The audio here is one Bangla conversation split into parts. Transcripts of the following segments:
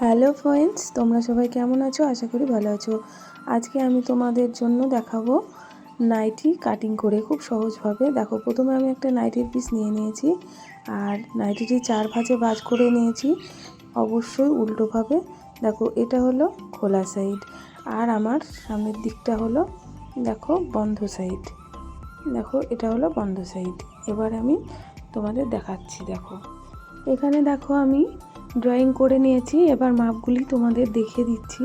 হ্যালো ফ্রেন্ডস, তোমরা সবাই কেমন আছো? আশা করি ভালো আছো। আজকে আমি তোমাদের জন্য দেখাবো নাইটি কাটিং করে খুব সহজভাবে। দেখো, প্রথমে আমি একটা নাইটির পিস নিয়ে নিয়েছি আর নাইটিটি চার ভাজে ভাজ করে নিয়েছি, অবশ্যই উল্টোভাবে। দেখো, এটা হলো খোলা সাইড আর আমার সামনের দিকটা হলো, দেখো, বন্ধ সাইড দেখো, এটা হলো বন্ধ সাইড এবার আমি তোমাদের দেখাচ্ছি, দেখো। এখানে দেখো আমি ড্রয়িং করে নিয়েছি, এবার মাপগুলি তোমাদের দেখিয়ে দিচ্ছি।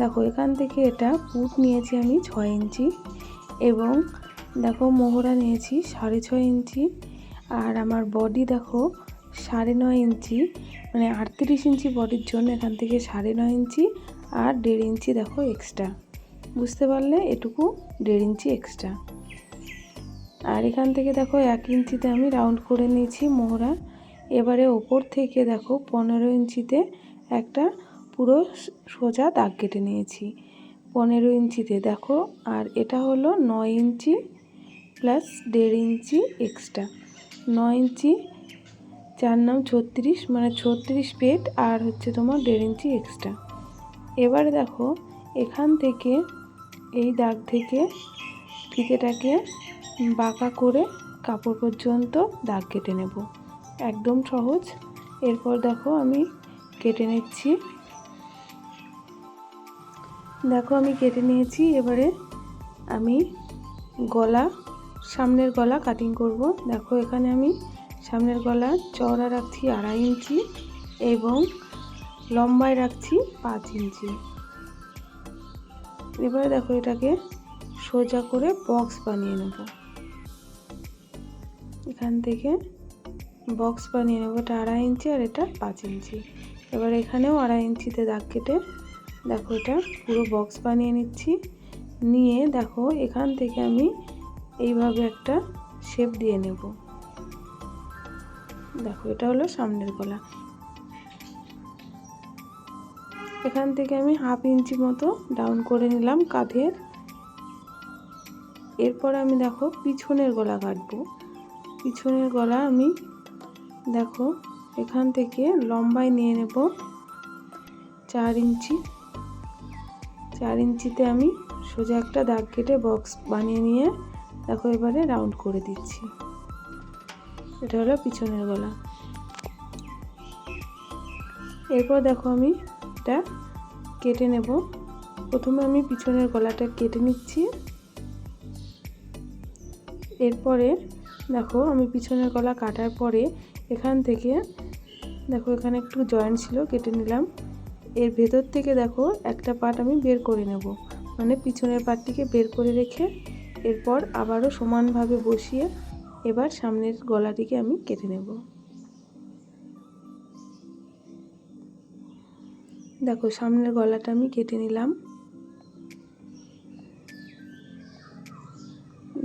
দেখো, এখান থেকে এটা পুট নিয়েছি আমি ছয় ইঞ্চি এবং দেখো মোহরা নিয়েছি সাড়ে ছয় ইঞ্চি আর আমার বডি দেখো সাড়ে নয় ইঞ্চি মানে আটত্রিশ ইঞ্চি বডির জন্য এখান থেকে সাড়ে নয় ইঞ্চি আর দেড় ইঞ্চি দেখো এক্সট্রা বুঝতে পারলে? এটুকু দেড় ইঞ্চি এক্সট্রা আর এখান থেকে দেখো এক ইঞ্চিতে আমি রাউন্ড করে নিয়েছি মোহরা। এবারে ওপর থেকে দেখো পনেরো ইঞ্চিতে একটা পুরো সোজা দাগ কেটে নিয়েছি। পনেরো ইঞ্চিতে দেখো, আর এটা হলো নয় ইঞ্চি প্লাস দেড় ইঞ্চি এক্সট্রা। নয় ইঞ্চি চার নাম ছত্রিশ মানে ছত্রিশ পেট আর হচ্ছে তোমার দেড় ইঞ্চি এক্সট্রা। এবার দেখো, এখান থেকে, এই দাগ থেকে ফিতেটাকে বাঁকা করে কাপড় পর্যন্ত দাগ কেটে নেব। একদম সহজ। এরপর দেখো আমি কেটে নিচ্ছি। দেখো আমি কেটে নিয়েছি, এবারে আমি গলা, সামনের গলা কাটিং করব। দেখো এখানে আমি সামনের গলা চওড়া রাখছি আড়াই ইঞ্চি এবং লম্বায় রাখছি পাঁচ ইঞ্চি। এবারে দেখো এটাকে সোজা করে বক্স বানিয়ে নেব। এখান থেকে বক্স বানিয়ে নেব। এটা আড়াই ইঞ্চি আর এটা পাঁচ ইঞ্চি। এবার এখানেও আড়াই ইঞ্চিতে দাগ কেটে, দেখো এটা পুরো বক্স বানিয়ে নিচ্ছি। নিয়ে দেখো, এখান থেকে আমি এইভাবে একটা শেপ দিয়ে নেব। দেখো, এটা হলো সামনের গলা। এখান থেকে আমি হাফ ইঞ্চি মতো ডাউন করে নিলাম কাঁধের। এরপর আমি দেখো পিছনের গলা কাটবো। পিছনের গলা আমি দেখো, এখান থেকে লম্বায় নিয়ে নেব চার ইঞ্চি। চার ইঞ্চিতে আমি সোজা একটা দাগ কেটে বক্স বানিয়ে নিয়ে দেখো এবারে রাউন্ড করে দিচ্ছি। এটা হলো পিছনের গলা। এরপর দেখো আমি এটা কেটে নেব। প্রথমে আমি পিছনের গলাটা কেটে নিচ্ছি। এরপরে দেখো আমি পিছনের গলা কাটার পরে এখান থেকে, দেখো এখানে একটু জয়েন্ট ছিল, কেটে নিলাম। এর ভেতর থেকে দেখো একটা পাট আমি বের করে নেব। মানে পিছনের পাটটিকে বের করে রেখে এরপর আবারও সমানভাবে বসিয়ে এবার সামনের গলাটিকে আমি কেটে নেব। দেখো সামনের গলাটা আমি কেটে নিলাম।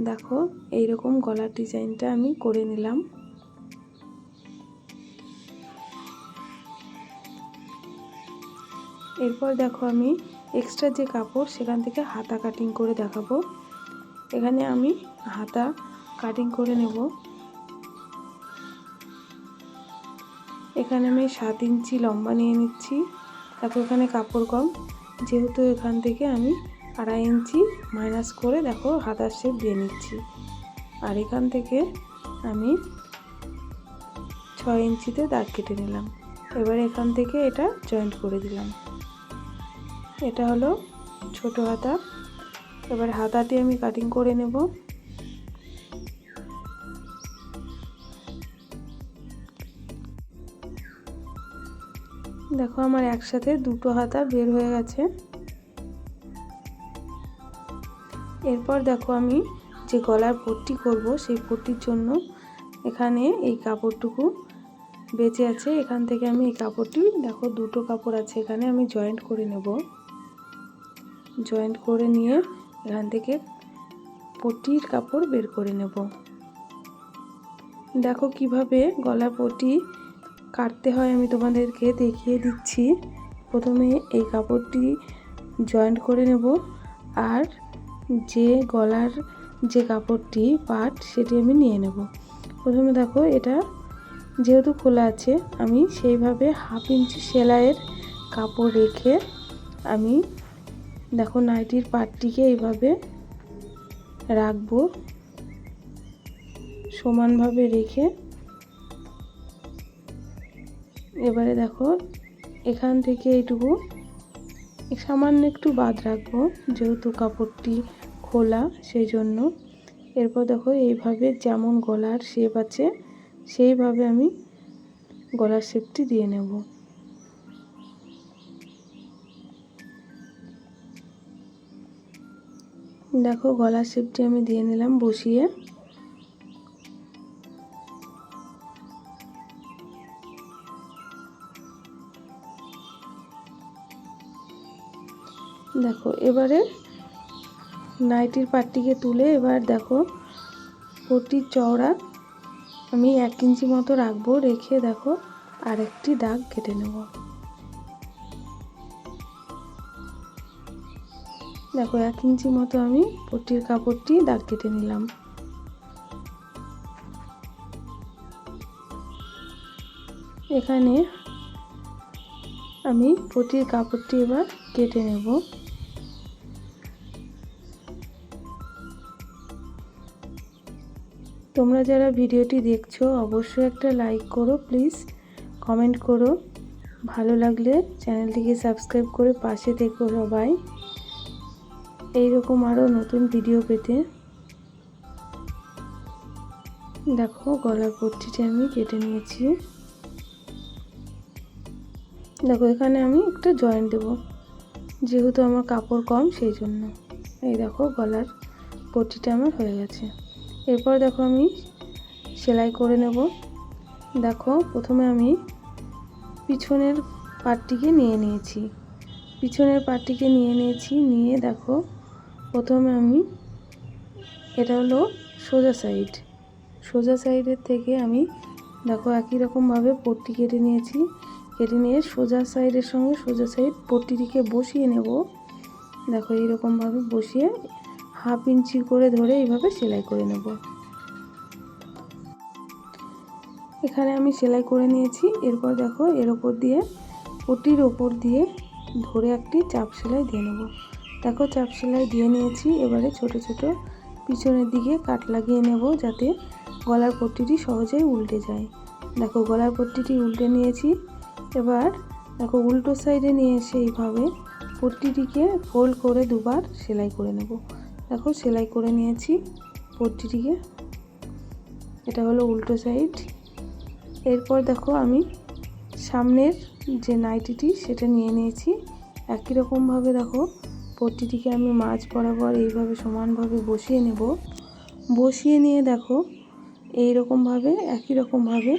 দেখো এইরকম গলার ডিজাইনটা আমি করে নিলাম। এরপর দেখো আমি এক্সট্রা যে কাপড় সেখান থেকে হাতা কাটিং করে দেখাবো। এখানে আমি হাতা কাটিং করে নেব। এখানে আমি সাত ইঞ্চি লম্বা নিয়ে নিচ্ছি। তারপর এখানে কাপড় কম। যেহেতু এখান থেকে আমি আড়াই ইঞ্চি মাইনাস করে দেখো হাতার শেপ দিয়ে নিচ্ছি। আর এখান থেকে আমি ছয় ইঞ্চিতে দাগ কেটে নিলাম। এবার এখান থেকে এটা জয়েন্ট করে দিলাম। এটা হলো ছোট হাতা। এবার হাতাটি আমি কাটিং করে নেব। দেখো আমার একসাথে দুটো হাতা বের হয়ে গেছে। এরপর দেখো আমি যে গলার পট্টি করব সেই পট্টির জন্য এখানে এই কাপড়টুকু বেঁচে আছে। এখান থেকে আমি এই কাপড়টি, দেখো দুটো কাপড় আছে এখানে, আমি জয়েন্ট করে নেব। জয়েন্ট করে নিয়ে এখান থেকে পটির কাপড় বের করে নেব। দেখো কীভাবে গলা পটি কাটতে হয়, আমি তোমাদেরকে দেখিয়ে দিচ্ছি। প্রথমে এই কাপড়টি জয়েন্ট করে নেব আর যে গলার যে কাপড়টি পাট, সেটি আমি নিয়ে নেব। প্রথমে দেখো এটা যেহেতু খোলা আছে, আমি সেইভাবে হাফ ইঞ্চি সেলাইয়ের কাপড় রেখে আমি দেখো নাইটির পাটটিকে এইভাবে রাখব। সমানভাবে রেখে এবারে দেখো এখান থেকে এইটুকু সামান্য একটু বাদ রাখব, যেহেতু কাপড়টি খোলা সেই জন্য এরপর দেখো এইভাবে যেমন গলার শেপ আছে, সেইভাবে আমি গলার শেপটি দিয়ে নেব। দেখো, গলার শেপটি আমি দিয়ে নিলাম বসিয়ে। দেখো, এবারে নাইটির পাটটিকে তুলে এবার দেখো, পটির চওড়া আমি এক ইঞ্চি মতো রাখব, রেখে দেখো, আরেকটি দাগ কেটে নেব। দেখো, এক ইঞ্চি মতো আমি পটির কাপড়টি দাগ কেটে নিলাম। এখানে আমি পটির কাপড়টি এবার কেটে নেব। তোমরা যারা ভিডিওটি দেখছ, অবশ্যই একটা লাইক করো, প্লিজ। কমেন্ট করো। ভালো লাগলে চ্যানেলটিকে সাবস্ক্রাইব করে পাশে থেকো সবাই। এইরকম আরও নতুন ভিডিও পেতে। দেখো, গলার পট্টিটা আমি কেটে নিয়েছি। দেখো, এখানে আমি একটা জয়েন্ট দেবো। যেহেতু আমার কাপড় কম, সেই জন্য। এই দেখো, গলার পট্টিটা আমার হয়ে গেছে। এরপর দেখো, আমি সেলাই করে নেব। দেখো, প্রথমে আমি পিছনের পাটটিকে নিয়ে নিয়েছি। পিছনের পাটটিকে নিয়ে নিয়েছি, নিয়ে দেখো প্রথমে আমি এটা হলো সোজা সাইড সোজা সাইডের থেকে আমি দেখো একই রকমভাবে পট্টি কেটে নিয়েছি। কেটে নিয়ে সোজা সাইডের সঙ্গে সোজা সাইড পট্টিটিকে বসিয়ে নেব। দেখো এইরকমভাবে বসিয়ে হাফ ইঞ্চি করে ধরে এইভাবে সেলাই করে নেব। এখানে আমি সেলাই করে নিয়েছি। এরপর দেখো এর ওপর দিয়ে পটির ওপর দিয়ে ধরে একটি চাপ সেলাই দিয়ে নেব। দেখো, চাপ সেলাই দিয়ে নিয়েছি। এবারে ছোট ছোট পিছনের দিকে কাট লাগিয়ে নেব যাতে গলার পট্টিটি সহজেই উল্টে যায়। দেখো, গলার পট্টিটি উল্টে নিয়েছি। এবার দেখো, উল্টো সাইডে নিয়ে এসে এইভাবে পট্টিটিকে ফোল্ড করে দুবার সেলাই করে নেব। দেখো, সেলাই করে নিয়েছি পট্টিটিকে। এটা হলো উল্টো সাইড। এরপর দেখো, আমি সামনের যে নাইটিটি, সেটা নিয়ে নিয়েছি। একই রকমভাবে দেখো পট্টিটিকে আমি মাছ বরাবর এইভাবে সমানভাবে বসিয়ে নেব। বসিয়ে নিয়ে দেখো এই রকমভাবে একই রকমভাবে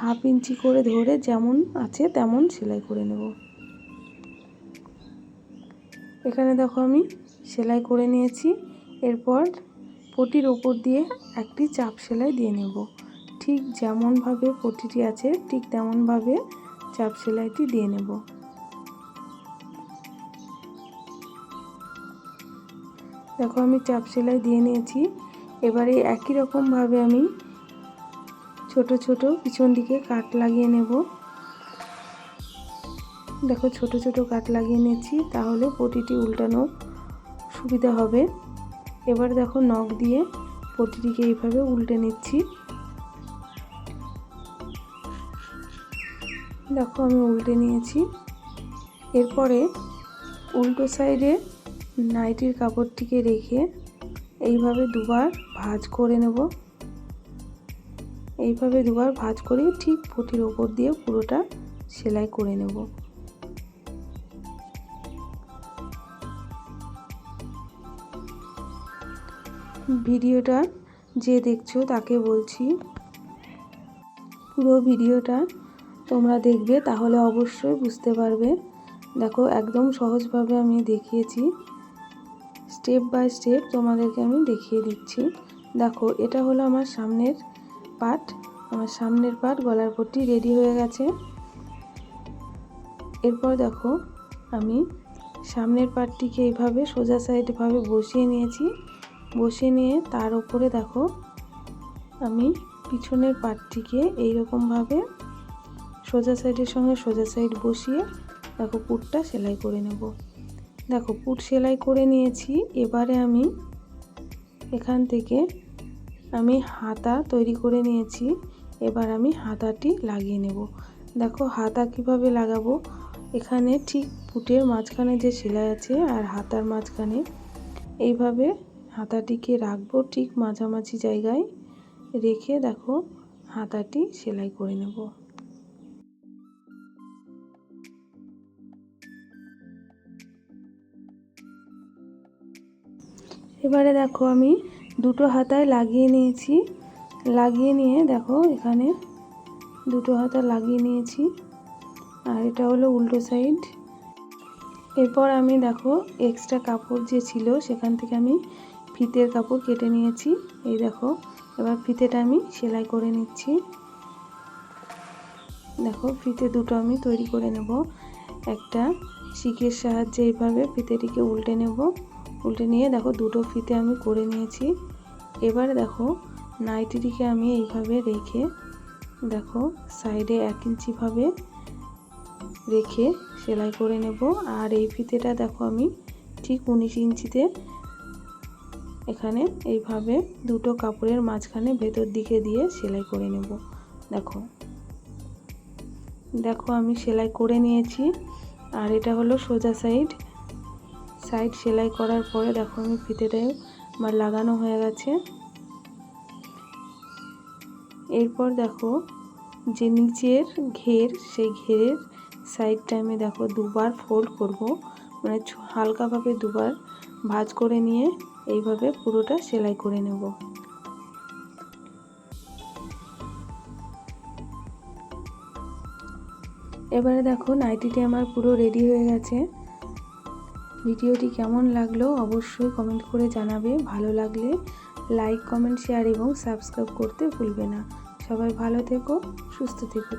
হাফ ইঞ্চি করে ধরে যেমন আছে তেমন সেলাই করে নেব। এখানে দেখো আমি সেলাই করে নিয়েছি, এরপর পটির ওপর দিয়ে একটি চাপ সেলাই দিয়ে নেব। ঠিক যেমনভাবে পটিটি আছে, ঠিক তেমনভাবে চাপ সেলাইটি দিয়ে নেব। দেখো আমি চাপ সেলাই দিয়ে নিয়েছি। এবারে একই রকমভাবে আমি ছোট ছোট পিছন দিকে কাট লাগিয়ে নেব। দেখো ছোট ছোট কাট লাগিয়ে নিয়েছি, তাহলে পটিটি উল্টানো সুবিধা হবে। এবার দেখো নখ দিয়ে পটিটিকে এইভাবে উল্টে নিচ্ছি। দেখো আমি উল্টে নিয়েছি। এরপরে উল্টো সাইডে নাইটির কাপড়টিকে রেখে এইভাবে দুবার ভাঁজ করে নেব। এইভাবে দুবার ভাঁজ করে ঠিক পটির ওপর দিয়ে পুরোটা সেলাই করে নেব। ভিডিওটা যে দেখছ তাকে বলছি, পুরো ভিডিওটা তোমরা দেখবে, তাহলে অবশ্যই বুঝতে পারবে। দেখো, একদম সহজভাবে আমি দেখিয়েছি। স্টেপ বাই স্টেপ তোমাদেরকে আমি দেখিয়ে দিচ্ছি। দেখো, এটা হলো আমার সামনের পাট। আমার সামনের পাট গলার পট্টি রেডি হয়ে গেছে। এরপর দেখো, আমি সামনের পাটটিকে এইভাবে সোজা সাইডভাবে বসিয়ে নিয়েছি। বসিয়ে নিয়ে তার উপরে দেখো, আমি পিছনের পার্টটিকে এইরকমভাবে সোজা সাইডের সঙ্গে সোজা সাইড বসিয়ে, দেখো, পুটটা সেলাই করে নেব। দেখো, পুট সেলাই করে নিয়েছি। এবারে আমি এখান থেকে আমি হাতা তৈরি করে নিয়েছি। এবার আমি হাতাটি লাগিয়ে নেব। দেখো, হাতা কীভাবে লাগাবো? এখানে ঠিক পুটের মাঝখানে যে সেলাই আছে আর হাতার মাঝখানে। এইভাবে হাতাটিকে রাখব ঠিক মাঝামাঝি জায়গায়। রেখে দেখো, হাতাটি সেলাই করে নেব। এবারে দেখো আমি দুটো হাতায় লাগিয়ে নিয়েছি। লাগিয়ে নিয়ে দেখো এখানে দুটো হাতা লাগিয়ে নিয়েছি। আর এটা হলো উল্টো সাইড। এরপর আমি দেখো এক্সট্রা কাপড় যে ছিল সেখান থেকে আমি ফিতের কাপড় কেটে নিয়েছি। এই দেখো, এবার ফিতেটা আমি সেলাই করে নিচ্ছি। দেখো ফিতে দুটো আমি তৈরি করে নেব। একটা শিকের সাহায্যে এইভাবে ফিতেটিকে উল্টে নেব। উল্টে নিয়ে দেখো দুটো ফিতে আমি করে নিয়েছি। এবার দেখো নাইটিটিকে আমি এইভাবে রেখে দেখো সাইডে এক ইঞ্চিভাবে রেখে সেলাই করে নেব। আর এই ফিতেটা দেখো আমি ঠিক উনিশ ইঞ্চিতে এখানে এইভাবে দুটো কাপড়ের মাঝখানে ভেতর দিকে দিয়ে সেলাই করে নেব। দেখো। দেখো আমি সেলাই করে নিয়েছি। আর এটা হলো সোজা সাইড। সাইড সেলাই করার পরে দেখো আমি ফিতেটাও আমার লাগানো হয়ে গেছে। এরপর দেখো যে নিচের ঘের, সেই ঘেরের সাইডটা আমি দেখো দুবার ফোল্ড করব। মানে হালকাভাবে দুবার ভাঁজ করে নিয়ে এইভাবে পুরোটা সেলাই করে নেব। এবারে দেখো নাইটিটি আমার পুরো রেডি হয়ে গেছে। ভিডিওটি কেমন লাগল অবশ্যই কমেন্ট করে জানাবে। ভালো লাগলে লাইক কমেন্ট শেয়ার এবং সাবস্ক্রাইব করতে ভুলবে না। সবাই ভালো থেকো, সুস্থ থেকো।